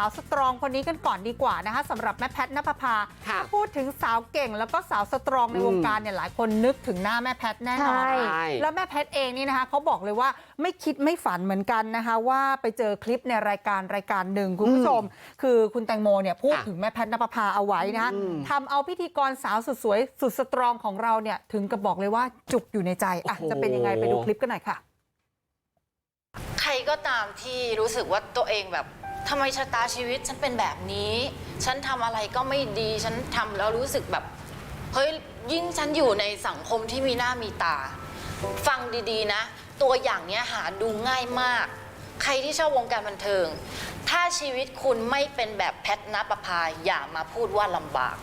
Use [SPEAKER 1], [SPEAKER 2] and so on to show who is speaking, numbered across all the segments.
[SPEAKER 1] าวสตรองคนนี้กันก่อนดีกว่านะคะสำหรับแม่แพทนภพา
[SPEAKER 2] ค่ะ
[SPEAKER 1] ถ้าพูดถึงสาวเก่งแล้วก็สาวสตรองใน
[SPEAKER 2] อืม
[SPEAKER 1] วงการเนี่ยหลายคนนึกถึงหน้าแม่แพทแน่นอน
[SPEAKER 3] ใช่
[SPEAKER 2] ใช่
[SPEAKER 1] แล้วแม่แพทย์เองนี่นะคะเขาบอกเลยว่าไม่คิดไม่ฝันเหมือนกันนะคะว่าไปเจอคลิปในรายการรายการหนึ่งคุณผู้ชม คือคุณแตงโมเนี่ยพูด
[SPEAKER 2] ค่ะ
[SPEAKER 1] ถึงแม่แพทย์นภพาเอาไว้นะ
[SPEAKER 2] อืม
[SPEAKER 1] ทำเอาพิธีกรสาวสุดสวยสุดสตรองของเราเนี่ยถึงกับบอกเลยว่าจุกอยู่ในใจอะ
[SPEAKER 2] โอ้โห
[SPEAKER 1] จะเป็นยังไงไปดูคลิปกันหน่อยค่ะ
[SPEAKER 4] ใครก็ตามที่รู้สึกว่าตัวเองแบบ ทำไมชะตาชีวิตฉันเป็นแบบนี้ ฉันทำอะไรก็ไม่ดี ฉันทำแล้วรู้สึกแบบ เฮ้ย ยิ่งฉันอยู่ในสังคมที่มีหน้ามีตา ฟังดีๆนะ ตัวอย่างเนี้ยหาดูง่ายมาก ใครที่ชอบวงการบันเทิง ถ้าชีวิตคุณไม่เป็นแบบแพทนประภาอย่ามาพูดว่าลำบาก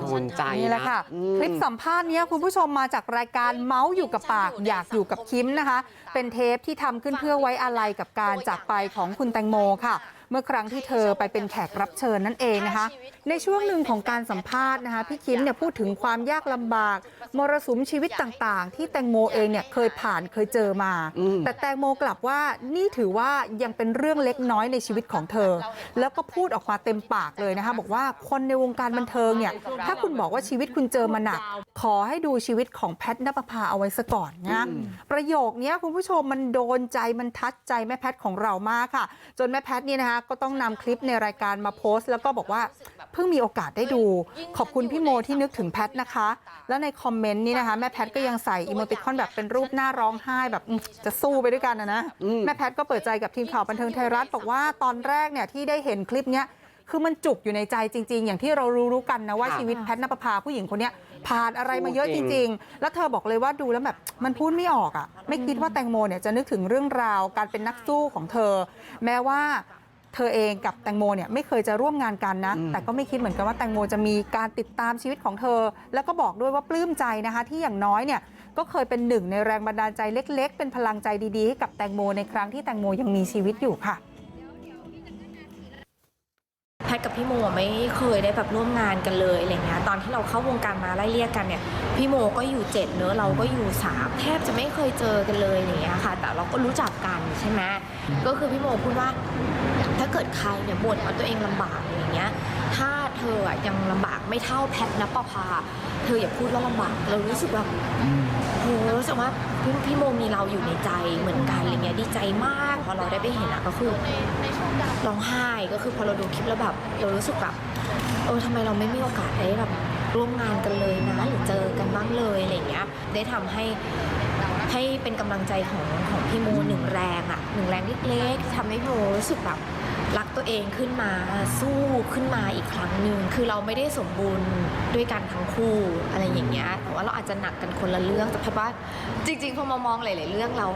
[SPEAKER 2] โดนใจ
[SPEAKER 1] นี่แหละค่ะ
[SPEAKER 2] อืม
[SPEAKER 1] คลิปสัมภาษณ์เนี้ยคุณผู้ชมมาจากรายการเมาส์อยู่กับปากอยากอยู่กับคิมนะคะเป็นเทปที่ทำขึ้นเพื่อไว้อาลัยกับการจากไปของคุณแตงโมค่ะ เมื่อครั้งที่เธอไปเป็นแขกรับเชิญนั่นเองนะคะ ในช่วงหนึ่งของการสัมภาษณ์นะคะพี่คิมเนี่ยพูดถึงความยากลำบาก มรสุมชีวิตต่างๆ ที่แตงโมเองเนี่ยเคยผ่านเคยเจอมา
[SPEAKER 2] อืม
[SPEAKER 1] แต่แตงโมกลับว่านี่ถือว่ายังเป็นเรื่องเล็กน้อยในชีวิตของเธอ แล้วก็พูดออกมาเต็มปากเลยนะคะบอกว่าคนในวงการบันเทิงเนี่ยถ้าคุณบอกว่าชีวิตคุณเจอมาหนัก ขอให้ดูชีวิตของแพทนปภาเอาไว้ซะก่อนนะ
[SPEAKER 2] อืม
[SPEAKER 1] ประโยคเนี้ยคุณผู้ชมมันโดนใจมันทัดใจแม่แพทของเรามากค่ะ จนแม่แพทเนี่ยนะคะก็ต้องนำคลิปในรายการมาโพสต์แล้วก็บอกว่าเพิ่งมีโอกาสได้ดูขอบคุณพี่โมที่นึกถึงแพทนะคะแล้วในคอมเมนต์นี่นะคะแม่แพทก็ยังใส่อีโมติคอนแบบเป็นรูปหน้าร้องไห้แบบอืมจะสู้ไปด้วยกันนะนะ
[SPEAKER 2] อืม
[SPEAKER 1] แม่แพทก็เปิดใจกับทีมข่าวบันเทิงไทยรัฐบอกว่าตอนแรกเนี่ยที่ได้เห็นคลิปเนี้ยคือมันจุกอยู่ในใจจริง ๆ อย่างที่เรารู้ๆกันนะว่า
[SPEAKER 2] ค่ะ
[SPEAKER 1] ชีวิตแพทนปภาผู้หญิงคนเนี้ยผ่านอะไรมาเยอะ
[SPEAKER 2] โอ้
[SPEAKER 1] จ
[SPEAKER 2] จริง
[SPEAKER 1] ริง ๆ แล้วเธอบอกเลยว่าดูแล้วแบบมันพูดไม่ออกอะ ไม่คิดว่าแตงโมเนี่ยจะนึกถึงเรื่องราวการเป็นนักสู้ของเธอ แม้ว่า เธอเองกับแตงโมเนี่ยไม่เคยจะร่วมงานกันนะ
[SPEAKER 2] อืม
[SPEAKER 1] แต่ก็ไม่คิดเหมือนกันว่าแตงโมจะมีการติดตามชีวิตของเธอ แล้วก็บอกด้วยว่าปลื้มใจนะคะที่อย่างน้อยเนี่ยก็เคยเป็นหนึ่งในแรงบันดาลใจเล็ก ๆ เป็นพลังใจดีๆให้กับแตงโมในครั้งที่แตงโมยังมีชีวิตอยู่ค่ะ
[SPEAKER 3] แพทกับพี่โมไม่เคยได้แบบร่วมงานกันเลยอะไรเงี้ยตอนที่เราเข้าวงการมาไล่เรียกกันเนี่ยพี่โมก็อยู่เจ็ดเนอะเราก็อยู่สามแทบจะไม่เคยเจอกันเลยอย่างเงี้ยค่ะ แต่เราก็รู้จักกันใช่ไหมก็คือพี่โมพูดว่า ถ้าเกิดใครเนี่ยบ่นว่าตัวเองลำบากอย่างเงี้ย ถ้าเธออะยังลำบากไม่เท่าแพทนปภาเธออย่าพูดว่าลำบาก เรารู้สึกแบบโหรู้สึกว่าพี่พี่โมมีเราอยู่ในใจเหมือนกันอะไรเงี้ยดีใจมากพอเราได้ไปเห็นอะก็คือร้องไห้ก็คือพอเราดูคลิปแล้วแบบเรารู้สึกแบบเออทำไมเราไม่มีโอกาสได้แบบร่วมงานกันเลยนะหรือเจอกันบ้างเลยอะไรเงี้ยได้ทำให้ให้เป็นกำลังใจของของพี่โมหนึ่งแรงอะหนึ่งแรงเล็กๆที่ทำให้พี่โมรู้สึกแบบ รักตัวเองขึ้นมาสู้ขึ้นมาอีกครั้งหนึ่งคือเราไม่ได้สมบูรณ์ด้วยกันทั้งคู่อะไรอย่างเงี้ยแต่ว่าเราอาจจะหนักกันคนละเรื่องแต่เพัดว่าจริง ๆ พอมามองหลาย ๆ เรื่องเรา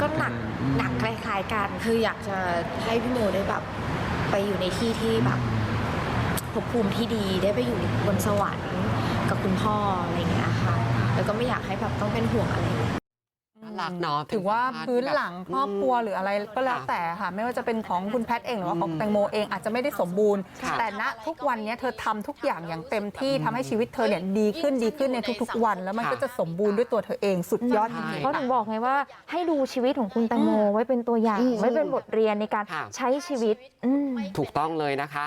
[SPEAKER 3] ก็หนักหนักคล้าย ๆ กัน คืออยากจะให้พี่โมได้แบบไปอยู่ในที่ที่แบบภพภูมิที่ดีได้ไปอยู่บนสวรรค์กับคุณพ่ออะไรอย่างเงี้ยค่ะแล้วก็ไม่อยากให้แบบต้องเป็นห่วงอะไร
[SPEAKER 2] รักเนาะ
[SPEAKER 1] ถือว่า
[SPEAKER 2] เป็
[SPEAKER 1] พื้น
[SPEAKER 2] สัมภษณ์
[SPEAKER 1] หลังครอบครัวหรืออะไรก็แล้วแต่ค่ะ ไม่ว่าจะเป็นของคุณแพทย์เองหรือว่าของแตงโมเองอาจจะไม่ได้สมบูรณ์
[SPEAKER 2] ค่ะ
[SPEAKER 1] แต่ณทุกวันนี้เธอทำทุกอย่างอย่างเต็มที่ทำให้ชีวิตเธอเนี่ยดีขึ้นดีขึ้นในทุกๆวัน แล้วมันก็จะสมบูรณ์ด้วยตัวเธอเองสุดยอดจริงๆ
[SPEAKER 5] เขาถึ
[SPEAKER 1] ค่ะ
[SPEAKER 5] งบอกไงว่าให้ดูชีวิตของคุณแตงโมไว้เป็นตัวอย่าง
[SPEAKER 2] อืม
[SPEAKER 5] ไว้เป็นบทเรียนในการ
[SPEAKER 2] ค่ะ
[SPEAKER 5] ใช้ชีวิตอืม
[SPEAKER 2] ถูกต้องเลยนะคะ